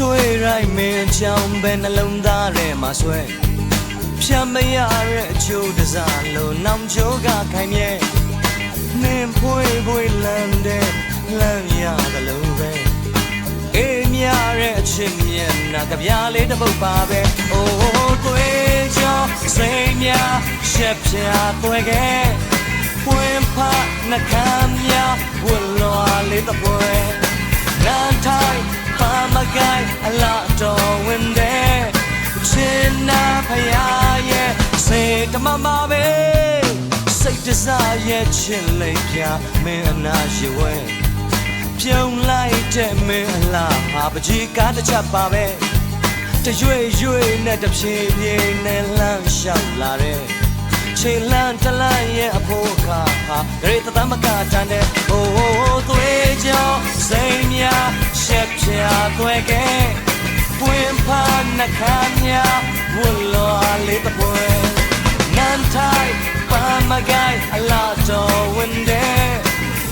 တွေ့တိုင်းမင်းချောင်းပဲနှလုံးသားထဲမှာဆွဲဖြတ်မရတဲ့အချို့တစားလို့နောင်ချိုးကခိုင်မြဲနင်းဖွေးဖွေးလန်းတဲ့လမ်းရတယ်လို့ပဲအေးမြတဲ့အချစ်မျက်နှာကြပြားလေးတစ်ပုတ်ပါပဲအိုးသွေးကြောစိတ်များရှက်ပြားသွဲခဲ့ပွင့်ဖနှကမ်းများဝလွာလေးတစ်ပွဲလမ်းထိုင်ပါ မကိုင်အလားတော်ဝင်တဲ့ချင်းနာဖယားရဲ့စေတမမပဲစိတ်တစားရဲ့ချစ်လေးပြမင်းအနာရှိဝဲပြုံးလိုက်တဲ့မင်းအလားဟာပကြီးကားတစ်ချက်ပါပဲတရွေ့ရွေ့နဲ့တဖြည်းဖြည်းနဲ့လမ်းလျှောက်လာတဲ့ခြေလန်းတလန်းရဲ့အဖို့ခါဟာဂရေတသမကတန်တဲ့ဟိုး ခမ်းများဝလောလေးတပွဲနန်ထိုင်ပါမဂိုင်အလာတော်ဝင်တဲ့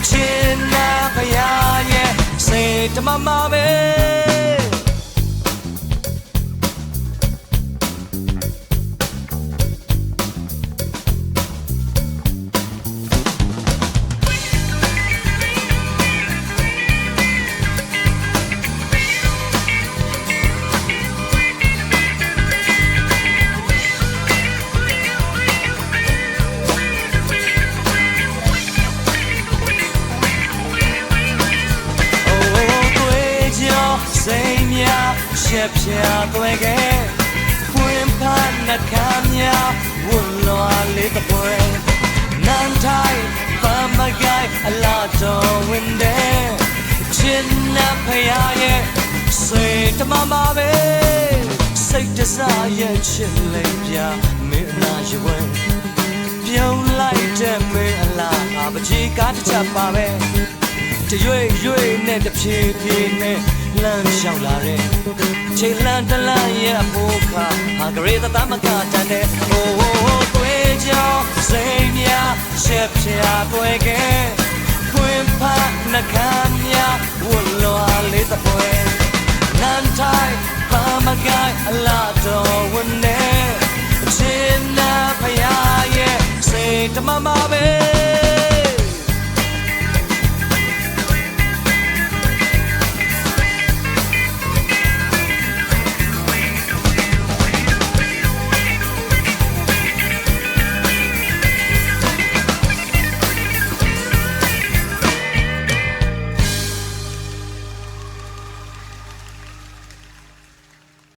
ချင်းနာဖယားရဲ့စေတမမ ရှက်ပြာသွဲခဲ့ဖွင့်ဖားနှကမ်းများဝလွာလေးတပွဲနန်ထိုင်ပါမဂိုင်အလာတော်ဝင်တဲ့ချင်းနာဖယားရဲ့စေတမမပဲစိတ်တစားရဲ့ချစ်လေးပြမင်းအနာရွယ်ပြုံးလိုက်တဲ့မင်းအလားအပကြီးကားတစ်ချက်ပါပဲတရွေ့ရွေ့နဲ့တဖြည်းဖြည်းနဲ့ လှမ်းလျှောက်လာတဲ့ချိန်လှမ်းတလန့်ရဲ့အဖို့ခါဟာဂရေသသားမကတန်တဲ့ဟိုးဟိုးတွေးကြောင်းစိတ်များချက်ဖြာတွေ့ခဲ့ခွင်ဖာနှကမ်းများဝလွာလေးသပွဲနန်တိုင်းပါမကိုင်အလာတော်ဝင်နေချင်းနာဖရာရဲ့စိတ်တမမပဲ